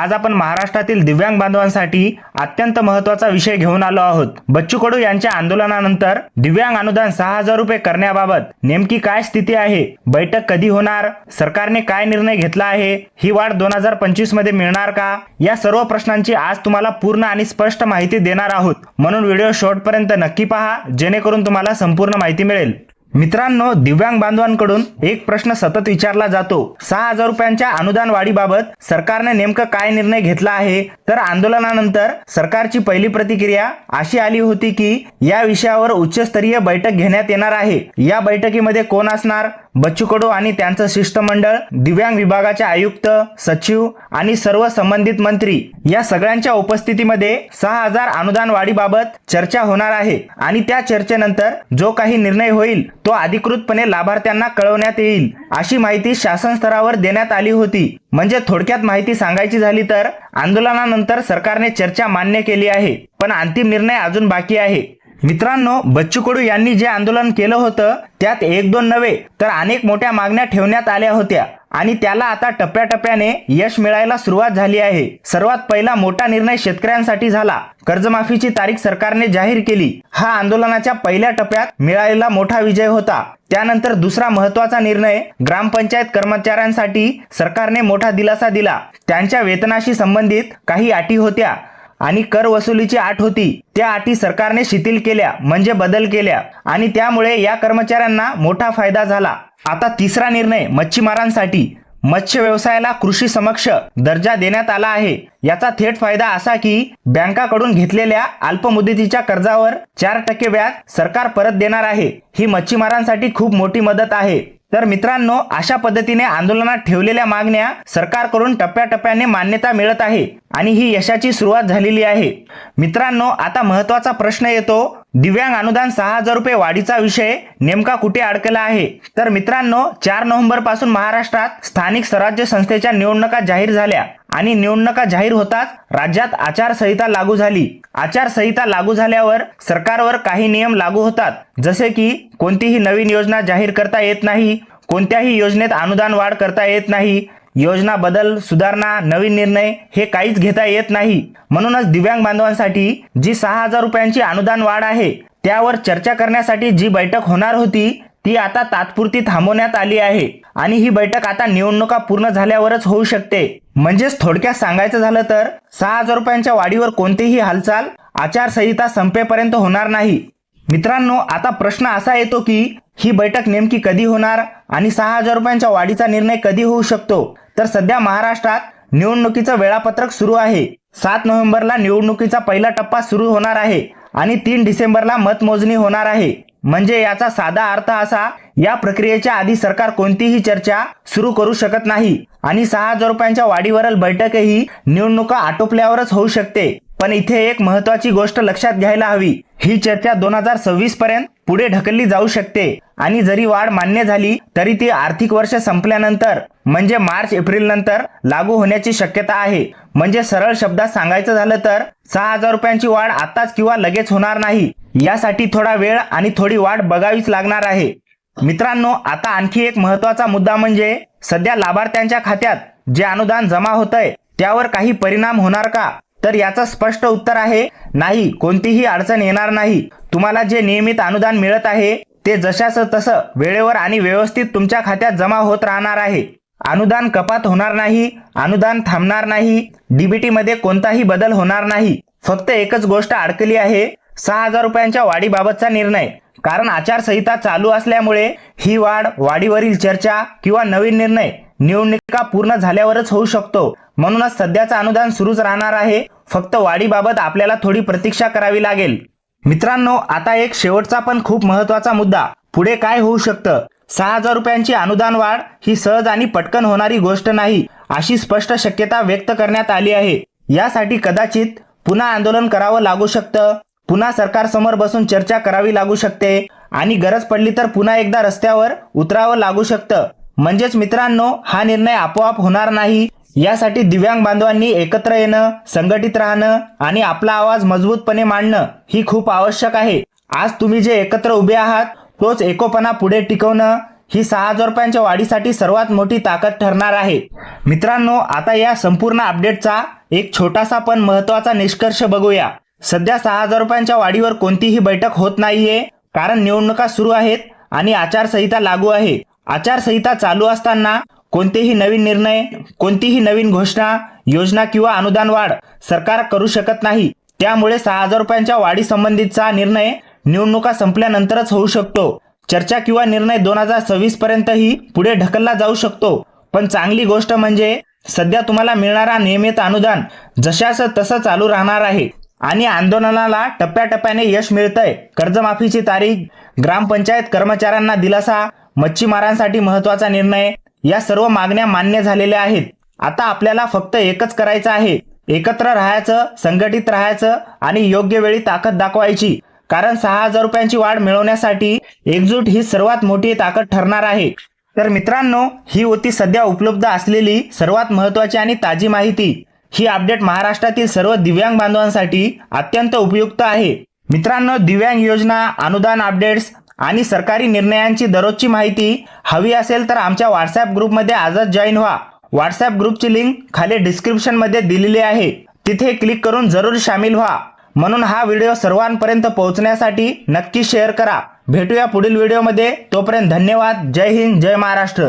आज आपण महाराष्ट्रातील दिव्यांग बांधवांसाठी अत्यंत महत्त्वाचा विषय घेऊन आलो आहोत. बच्चू कडू यांच्या आंदोलनानंतर दिव्यांग अनुदान सहा हजार रुपये करण्याबाबत नेमकी काय स्थिती आहे? बैठक कधी होणार? सरकारने काय निर्णय घेतला आहे? ही वाढ दोन हजार पंचवीसमध्ये मिळणार का? या सर्व प्रश्नांची आज तुम्हाला पूर्ण आणि स्पष्ट माहिती देणार आहोत. म्हणून व्हिडिओ शेवटपर्यंत नक्की पहा जेणेकरून तुम्हाला संपूर्ण माहिती मिळेल. मित्रांनो दिव्यांग बांधवांकडून एक प्रश्न सतत विचारला जातो. सहा हजार रुपयांच्या अनुदान वाढीबाबत सरकारने नेमकं काय निर्णय घेतला आहे? तर आंदोलनानंतर सरकारची पहिली प्रतिक्रिया अशी आली होती की या विषयावर उच्चस्तरीय बैठक घेण्यात येणार आहे. या बैठकीमध्ये कोण असणार? बच्चू कडू आणि त्यांचं शिष्टमंडळ दिव्यांग विभागाचे आयुक्त सचिव आणि सर्व संबंधित मंत्री या सगळ्यांच्या उपस्थितीमध्ये सहा हजार अनुदान वाढीबाबत चर्चा होणार आहे. आणि त्या चर्चेनंतर जो काही निर्णय होईल तो अधिकृतपणे लाभार्थ्यांना कळवण्यात येईल अशी माहिती शासन स्तरावर देण्यात आली होती. म्हणजे थोडक्यात माहिती सांगायची झाली तर आंदोलनानंतर सरकारने चर्चा मान्य केली आहे. पण अंतिम निर्णय अजून बाकी आहे. मित्रांनो बच्चू कडू यांनी जे आंदोलन केलं होतं त्यात एक दोन नव्हे तर अनेक मोठ्या मागण्या ठेवण्यात आल्या होत्या. आणि त्याला आता टप्प्याटप्प्याने यश मिळायला सुरुवात झाली आहे. सर्वात पहिला मोठा निर्णय शेतकऱ्यांसाठी झाला. कर्जमाफीची तारीख सरकारने जाहीर केली. हा आंदोलनाच्या पहिल्या टप्प्यात मिळालेला मोठा विजय होता. त्यानंतर दुसरा महत्त्वाचा निर्णय ग्रामपंचायत कर्मचाऱ्यांसाठी सरकारने मोठा दिलासा दिला. त्यांच्या वेतनाशी संबंधित काही अटी होत्या. आणि कर वसुलीची आठ होती. त्या अटी सरकारने शिथिल केल्या म्हणजे बदल केल्या. आणि त्यामुळे या कर्मचाऱ्यांना मोठा फायदा झाला. आता तिसरा निर्णय मच्छीमारांसाठी. मत्स्य व्यवसायाला कृषी समक्ष दर्जा देण्यात आला आहे. याचा थेट फायदा असा की बँकाकडून घेतलेल्या अल्पमुदतीच्या कर्जावर चार टक्के व्याज सरकार परत देणार आहे. ही मच्छीमारांसाठी खूप मोठी मदत आहे. तर मित्रांनो अशा पद्धतीने आंदोलनात ठेवलेल्या मागण्या सरकारकडून टप्प्याटप्प्याने मान्यता मिळत आहे. आणि ही यशाची सुरुवात झालेली आहे. मित्रांनो आता महत्त्वाचा प्रश्न येतो. दिव्यांग अनुदान सहा हजार रुपये वाढीचा विषय नेमका कुठे अडकला आहे? तर मित्रांनो चार नोव्हेंबरपासून महाराष्ट्रात स्थानिक स्वराज्य संस्थेच्या निवडणुका जाहीर झाल्या आणि निवडणुका जाहीर होताच राज्यात आचारसंहिता लागू झाली. आचारसंहिता लागू झाल्यावर सरकारवर काही नियम लागू होतात. जसे की कोणतीही नवीन योजना जाहीर करता येत नाही कोणत्याही योजनेत अनुदान वाढ करता येत नाही योजना बदल सुधारणा नवीन निर्णय हे काहीच घेता येत नाही. म्हणूनच दिव्यांग बांधवांसाठी जी सहा हजार रुपयांची अनुदान वाढ आहे त्यावर चर्चा करण्यासाठी जी बैठक होणार होती ती आता तात्पुरती थांबवण्यात आली आहे. आणि ही बैठक आता निवडणुका पूर्ण झाल्यावरच होऊ शकते. म्हणजेच थोडक्यात सांगायचं झालं तर सहा हजार रुपयांच्या वाढीवर कोणतीही हालचाल आचारसंहिता संपेपर्यंत होणार नाही. मित्रांनो आता प्रश्न असा येतो की ही बैठक नेमकी कधी होणार आणि सहा हजार रुपयांच्या वाढीचा निर्णय कधी होऊ शकतो? तर सध्या महाराष्ट्रात निवडणुकीचं वेळापत्रक सुरू आहे. सात नोव्हेंबरला निवडणुकीचा पहिला टप्पा सुरू होणार आहे आणि तीन डिसेंबरला मतमोजणी होणार आहे. म्हणजे याचा साधा अर्थ असा या प्रक्रियेच्या आधी सरकार कोणतीही चर्चा सुरू करू शकत नाही आणि सहा हजार रुपयांच्या वाढीवरील बैठकही निवडणुका आटोपल्यावरच होऊ शकते. पण इथे एक महत्वाची गोष्ट लक्षात घ्यायला हवी. ही चर्चा दोन हजार सव्वीस पर्यंत पुढे ढकलली जाऊ शकते. आणि जरी वाढ मान्य झाली तरी ती आर्थिक वर्ष संपल्यानंतर म्हणजे मार्च एप्रिल नंतर लागू होण्याची शक्यता आहे. म्हणजे सरळ शब्दात सांगायचं झालं तर सहा हजार रुपयांची वाढ आताच किंवा लगेच होणार नाही. यासाठी थोडा वेळ आणि थोडी वाढ बघावीच लागणार आहे. मित्रांनो आता आणखी एक महत्त्वाचा मुद्दा म्हणजे सध्या लाभार्थ्यांच्या खात्यात जे अनुदान जमा होत आहे त्यावर काही परिणाम होणार का? तर याचं स्पष्ट उत्तर आहे नाही कोणतीही अडचण येणार नाही. तुम्हाला जे नियमित अनुदान मिळत आहे ते जशाचं तसं वेळेवर आणि व्यवस्थित तुमच्या खात्यात जमा होत राहणार आहे. अनुदान कपात होणार नाही अनुदान थांबणार नाही डीबीटीमध्ये कोणताही बदल होणार नाही. फक्त एकच गोष्ट अडकली आहे सहा हजार रुपयांच्या वाढीबाबतचा निर्णय. कारण आचारसंहिता चालू असल्यामुळे ही वाढ वाढीवरील चर्चा किंवा नवीन निर्णय निवडणुका पूर्ण झाल्यावरच होऊ शकतो. म्हणूनच सध्याचं अनुदान सुरूच राहणार आहे. फक्त वाढीबाबत आपल्याला थोडी प्रतीक्षा करावी लागेल. मित्रांनो आता एक शेवटचा पण खूप महत्त्वाचा मुद्दा. पुढे काय होऊ शकतं? सहा हजार रुपयांची अनुदान वाढ ही सहज आणि पटकन होणारी गोष्ट नाही अशी स्पष्ट शक्यता व्यक्त करण्यात आली आहे. यासाठी कदाचित पुन्हा आंदोलन करावं लागू शकतं. पुन्हा सरकारसमोर बसून चर्चा करावी लागू शकते. आणि गरज पडली तर पुन्हा एकदा रस्त्यावर उतरावं लागू शकतं. म्हणजेच मित्रांनो हा निर्णय आपोआप होणार नाही. यासाठी दिव्यांग बांधवांनी एकत्र येणं संघटित राहणं आणि आपला आवाज मजबूतपणे मांडणं ही खूप आवश्यक आहे. आज तुम्ही जे एकत्र उभे आहात तोच एकोपणा पुढे टिकवणं ही सहा हजार रुपयांच्या वाढीसाठी सर्वात मोठी ताकद ठरणार आहे. मित्रांनो आता या संपूर्ण अपडेटचा एक छोटासा पण महत्त्वाचा निष्कर्ष बघूया. सध्या सहा हजार रुपयांच्या वाढीवर कोणतीही बैठक होत नाहीये कारण निवडणुका सुरू आहेत आणि आचारसंहिता लागू आहे. आचारसंहिता चालू असताना कोणतेही नवीन निर्णय कोणतीही नवीन घोषणा योजना किंवा अनुदान वाढ सरकार करू शकत नाही. त्यामुळे सहा हजार रुपयांच्या वाढीसंबंधीचा निर्णय निवडणुका संपल्यानंतरच होऊ शकतो. चर्चा किंवा निर्णय दोन हजार सव्वीस पर्यंतही पुढे ढकलला जाऊ शकतो. पण चांगली गोष्ट म्हणजे सध्या तुम्हाला मिळणारा नियमित अनुदान जशास तसं चालू राहणार आहे आणि आंदोलनाला टप्प्याटप्प्याने यश मिळतंय. कर्जमाफीची तारीख ग्रामपंचायत कर्मचाऱ्यांना दिलासा मच्छीमारांसाठी महत्त्वाचा निर्णय. या सर्व मागण्या मान्य झालेल्या आहेत. आता आपल्याला फक्त एकच करायचं आहे. एकत्र राहायचं संघटित राहायचं आणि योग्य वेळी ताकद दाखवायची. कारण सहा हजार रुपयांची वाढ मिळवण्यासाठी एकजूट ही सर्वात मोठी ताकद ठरणार आहे. तर मित्रांनो ही होती सध्या उपलब्ध असलेली सर्वात महत्वाची आणि ताजी माहिती. ही अपडेट महाराष्ट्रातील सर्व दिव्यांग बांधवांसाठी अत्यंत उपयुक्त आहे. मित्रांनो दिव्यांग योजना अनुदान अपडेट्स आणि सरकारी निर्णयांची दररोजची माहिती हवी असेल तर आमच्या व्हॉट्सॲप ग्रुपमध्ये आजच जॉईन व्हा. व्हॉट्सॲप ग्रुपची लिंक खाली डिस्क्रिप्शनमध्ये दिलेली आहे. तिथे क्लिक करून जरूर सामील व्हा. म्हणून हा व्हिडिओ सर्वांपर्यंत पोहोचण्यासाठी नक्की शेअर करा. भेटूया पुढील व्हिडिओमध्ये तोपर्यंत धन्यवाद. जय हिंद जय महाराष्ट्र.